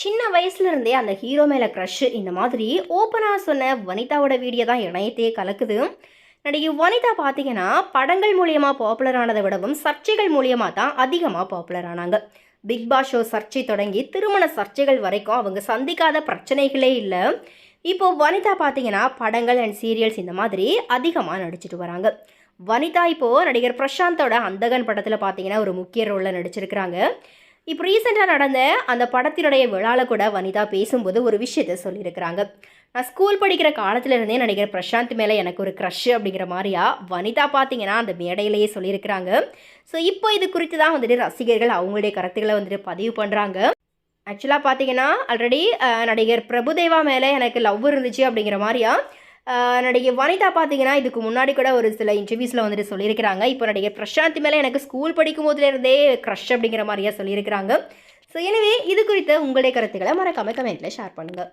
சின்ன வயசுல இருந்தே அந்த ஹீரோ மேலே க்ரஷ் இந்த மாதிரி ஓப்பனாக சொன்ன வனிதாவோட வீடியோ தான் இணையத்தையே கலக்குது. நடிகை வனிதா பார்த்தீங்கன்னா படங்கள் மூலியமாக பாப்புலர் ஆனதை விடவும் சர்ச்சைகள் மூலியமாக தான் அதிகமாக பாப்புலர் ஆனாங்க. பிக் பாஸ் ஷோ சர்ச்சை தொடங்கி திருமண சர்ச்சைகள் வரைக்கும் அவங்க சந்திக்காத பிரச்சனைகளே இல்லை. இப்போ வனிதா பார்த்தீங்கன்னா படங்கள் அண்ட் சீரியல்ஸ் இந்த மாதிரி அதிகமாக நடிச்சிட்டு வராங்க. வனிதா இப்போது நடிகர் பிரசாந்தோட அந்தகன் படத்தில் பார்த்தீங்கன்னா ஒரு முக்கிய ரோலில் நடிச்சிருக்கிறாங்க. இப்போ ரீசெண்டாக நடந்த அந்த படத்தினுடைய விழாவில் கூட வனிதா பேசும்போது ஒரு விஷயத்த சொல்லியிருக்கிறாங்க. நான் ஸ்கூல் படிக்கிற காலத்துலேருந்தே நடிகர் பிரசாந்த் மேலே எனக்கு ஒரு க்ரஷ் அப்படிங்கிற மாதிரியா வனிதா பார்த்தீங்கன்னா அந்த மேடையிலேயே சொல்லியிருக்கிறாங்க. ஸோ இப்போ இது குறித்து தான் வந்துட்டு ரசிகர்கள் அவங்களுடைய கருத்துக்களை வந்துட்டு பதிவு பண்ணுறாங்க ஆக்சுவலாக பார்த்தீங்கன்னா ஆல்ரெடி நடிகர் பிரபுதேவா மேலே எனக்கு லவ் இருந்துச்சு அப்படிங்கிற மாதிரியா நடிகை வனிதா பார்த்தீங்கன்னா இதுக்கு முன்னாடி கூட ஒரு சில இன்டர்வியூஸில் வந்துட்டு சொல்லியிருக்கிறாங்க. இப்போ நடிகர் பிரசாந்த் மேலே எனக்கு ஸ்கூல் படிக்கும் போதுலேருந்தே க்ரஷ் அப்படிங்கிற மாதிரியா சொல்லியிருக்கிறாங்க. ஸோ எனவே இது குறித்த உங்களுடைய கருத்துக்களை மறக்காமல் கமெண்ட்டில் ஷேர் பண்ணுங்கள்